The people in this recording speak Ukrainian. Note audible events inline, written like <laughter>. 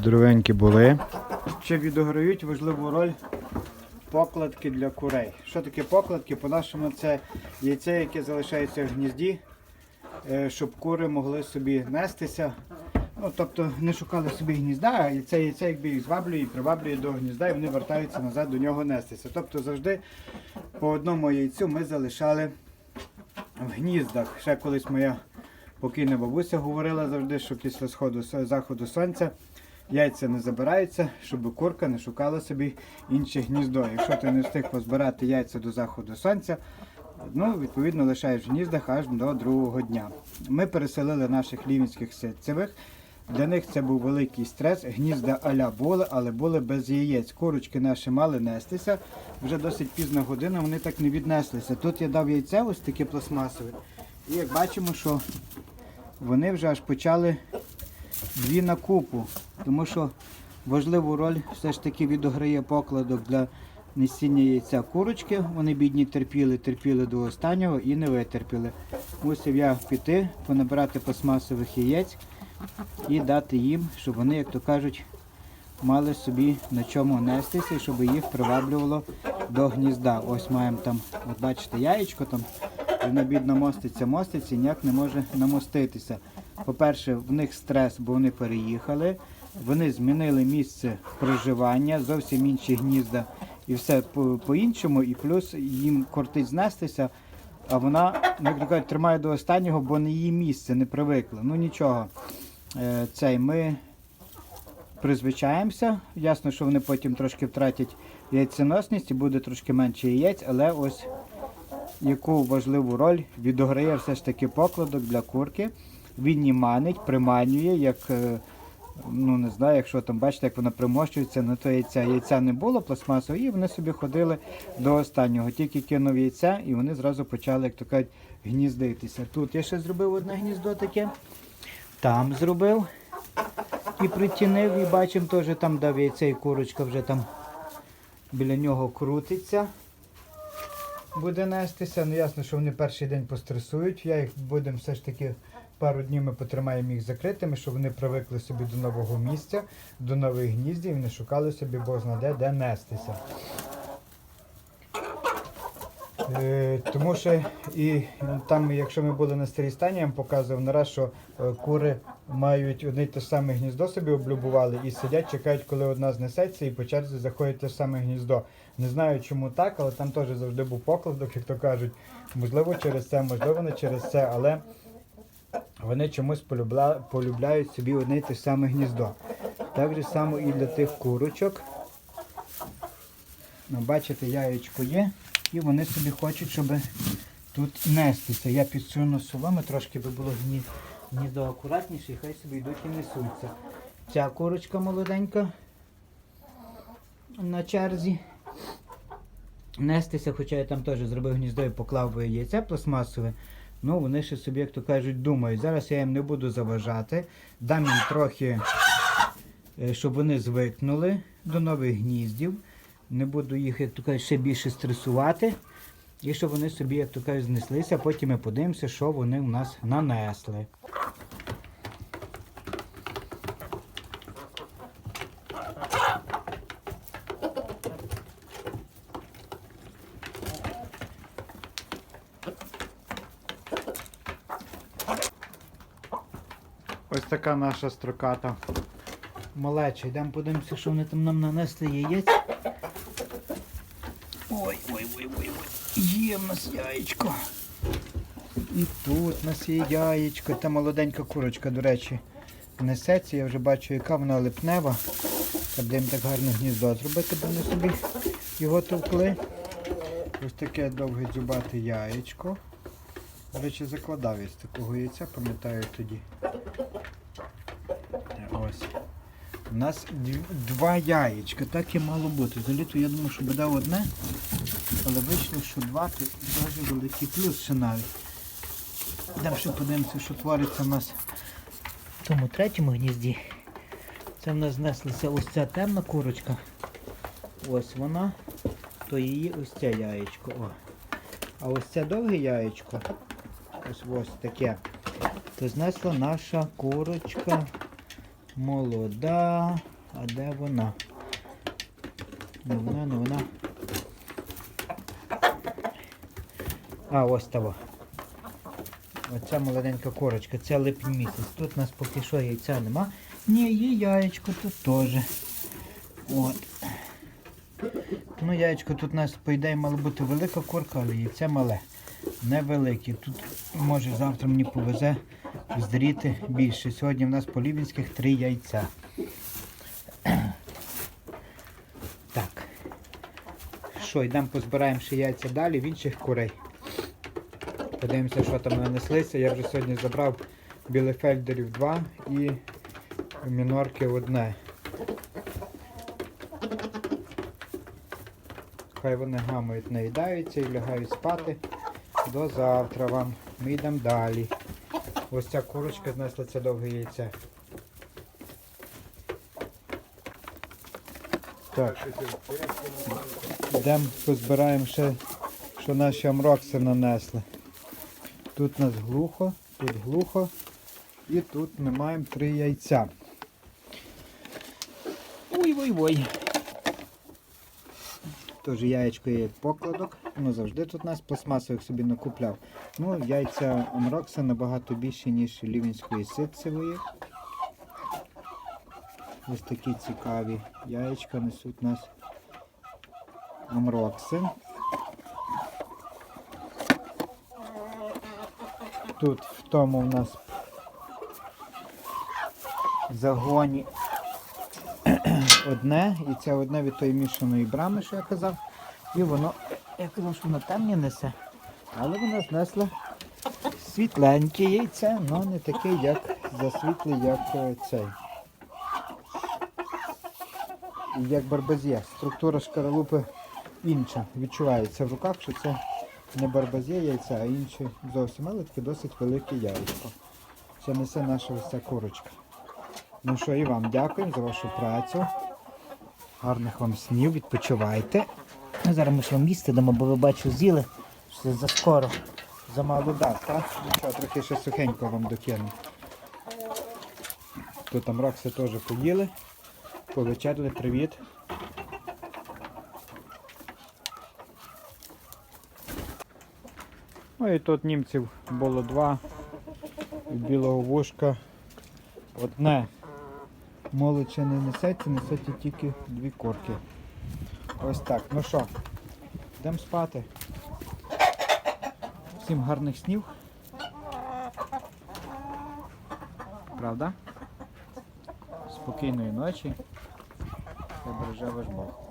Здоровенькі були. Ще відіграють важливу роль покладки для курей. Що таке покладки? По-нашому це яйце, яке залишається в гнізді, е, щоб кури могли собі нестися. Ну, тобто не шукали собі гнізда, а це яйце якби їх зваблює і приваблює до гнізда, і вони вертаються назад до нього нестися. Тобто завжди по одному яйцю ми залишали в гніздах. Ще колись моя покійна бабуся говорила завжди, що після сходу заходу сонця яйця не забираються, щоб курка не шукала собі інше гніздо. Якщо ти не встиг позбирати яйця до заходу сонця, ну, відповідно лишаєш в гніздах аж до другого дня. Ми переселили наших лівінських ситцевих. Для них це був великий стрес. Гнізда аля були, але були без яєць. Курочки наші мали нестися. Вже досить пізна година, вони так не віднеслися. Тут я дав яйце, ось таке пластмасове. І як бачимо, що вони вже аж почали дві на купу. Тому що важливу роль все ж таки відіграє покладок для несіння яйця курочки. Вони бідні терпіли, терпіли до останнього і не витерпіли. Мусив я піти, понабирати пластмасових яєць і дати їм, щоб вони, як то кажуть, мали собі на чому нестися щоб їх приваблювало до гнізда. Ось маємо там, от бачите, яєчко там, воно бідно моститься, моститься і ніяк не може намоститися. По-перше, в них стрес, бо вони переїхали, вони змінили місце проживання, зовсім інші гнізда і все по- по-іншому, і плюс їм кортить знестися, а вона, як кажуть, тримає до останнього, бо не її місце, не привикла. Ну нічого. Е, Цей ми призвичаємося. Ясно, що вони потім трошки втратять яйценосність і буде трошки менше яєць, але ось яку важливу роль відіграє все ж таки покладок для курки. Він її манить, приманює, як е, ну не знаю, якщо там бачите, як вона примощується на то яйця. Яйця не було пластмасового, і вони собі ходили до останнього. Тільки кинув яйця, і вони зразу почали, як то кажуть, гніздитися. Тут я ще зробив одне гніздо таке, там зробив і притінив, і бачимо, теж там дав яйце, і курочка вже там біля нього крутиться. Буде нестися. Ну ясно, що вони перший день постресують. Я їх будемо все ж таки пару днів ми потримаємо їх закритими, щоб вони привикли собі до нового місця, до нових гніздів і не шукали собі бог знаде, де нестися. Е, тому що і там, якщо ми були на старій стані, я вам показував не раз, що е, кури мають одне й те саме гніздо собі облюбували і сидять, чекають, коли одна знесеться, і по черзі заходять те саме гніздо. Не знаю, чому так, але там теж завжди був покладок, як то кажуть. Можливо, через це, можливо, не через це, але вони чомусь полюбля... полюбляють собі одне й те саме гніздо. Так же само і для тих курочок. Ну, бачите, яєчко є, і вони собі хочуть, щоб тут нестися. Я підсуну соломи, трошки би було гні... гніздо акуратніше, і хай собі йдуть і несуться. Ця курочка молоденька на черзі. Нестися, хоча я там теж зробив гніздо і поклав би яйце пластмасове. Ну, вони ще собі, як то кажуть, думають. Зараз я їм не буду заважати. Дам їм трохи, е, щоб вони звикнули до нових гніздів. Не буду їх, як то кажуть, ще більше стресувати. І щоб вони собі, як то кажуть, знеслися. Потім ми подивимося, що вони в нас нанесли. Ось така наша строката. Малеча, йдемо подивимося, що вони там нам нанесли яєць. Ой, ой, ой, ой, ой. Є в нас яєчко. І тут у нас є яєчко. Та молоденька курочка, до речі, несеться. Я вже бачу, яка вона липнева. Треба їм так гарно гніздо зробити, бо вони собі його товкли. Ось таке довге дзюбате яєчко. До речі, закладав я з такого яйця, пам'ятаю тоді. Ось. У нас два яєчка, так і мало бути. Взагалі-то я думав, що буде одне, але вийшло, що два, то дуже великий плюс ще навіть. Йдемо ще подивимося, що твориться в нас в тому третьому гнізді. Це в нас знеслася ось ця темна курочка. Ось вона, то її ось це яєчко. О. А ось це довге яєчко, ось ось таке, то знесла наша курочка молода. А де вона? Не вона, не вона. А, ось того. Оця молоденька корочка, це липень місяць. Тут у нас поки що яйця нема. Ні, є яєчко тут теж. От. Ну, яєчко тут у нас, по ідеї, мала бути велика курка, але яйце мале. Невелике. Тут може завтра мені повезе здріти більше. Сьогодні в нас по Лівінських три яйця. <clears throat> Так. Що, йдемо позбираємо ще яйця далі в інших курей. Подивимося, що там нанеслися. Я вже сьогодні забрав білефельдерів 2 і мінорки одне. Хай вони гамають, наїдаються і лягають спати. До завтра вам. Ми йдемо далі. Ось ця курочка знесла це довге яйце. Так. Йдемо позбираємо ще, що наші амрокси нанесли. Тут у нас глухо, тут глухо. І тут ми маємо три яйця. Ой-ой-ой. Теж яєчко є покладок. Воно завжди тут у нас пластмасових собі накупляв. Ну, яйця амрокса набагато більші, ніж лівінської ситцевої. Ось такі цікаві яєчка несуть нас амрокси. Тут в тому в нас загоні <clears throat> одне, і це одне від тої мішаної брами, що я казав. І воно, я казав, що воно темні несе. Але воно знесло світленьке яйце, але не таке, як засвітле, як е, цей. Як барбазє. Структура шкаралупи інша. Відчувається в руках, що це не барбазє яйця, а інше зовсім, але таке досить велике яєчко. Це несе наша ось ця курочка. Ну що, і вам дякую за вашу працю. Гарних вам снів, відпочивайте. Ми зараз мусимо їсти дамо, бо ви бачу, з'їли, що це за скоро. Замало дав, так? Ну що, трохи ще сухенько вам докину. Тут там рокси теж поїли, повечеряли, привіт. Ну і тут німців було два, білого вушка одне. Молодше не несеться, несеться тільки дві корки. Ось так. Ну що, йдемо спати. Всім гарних снів. Правда? Спокійної ночі. Хай береже ваш Бог.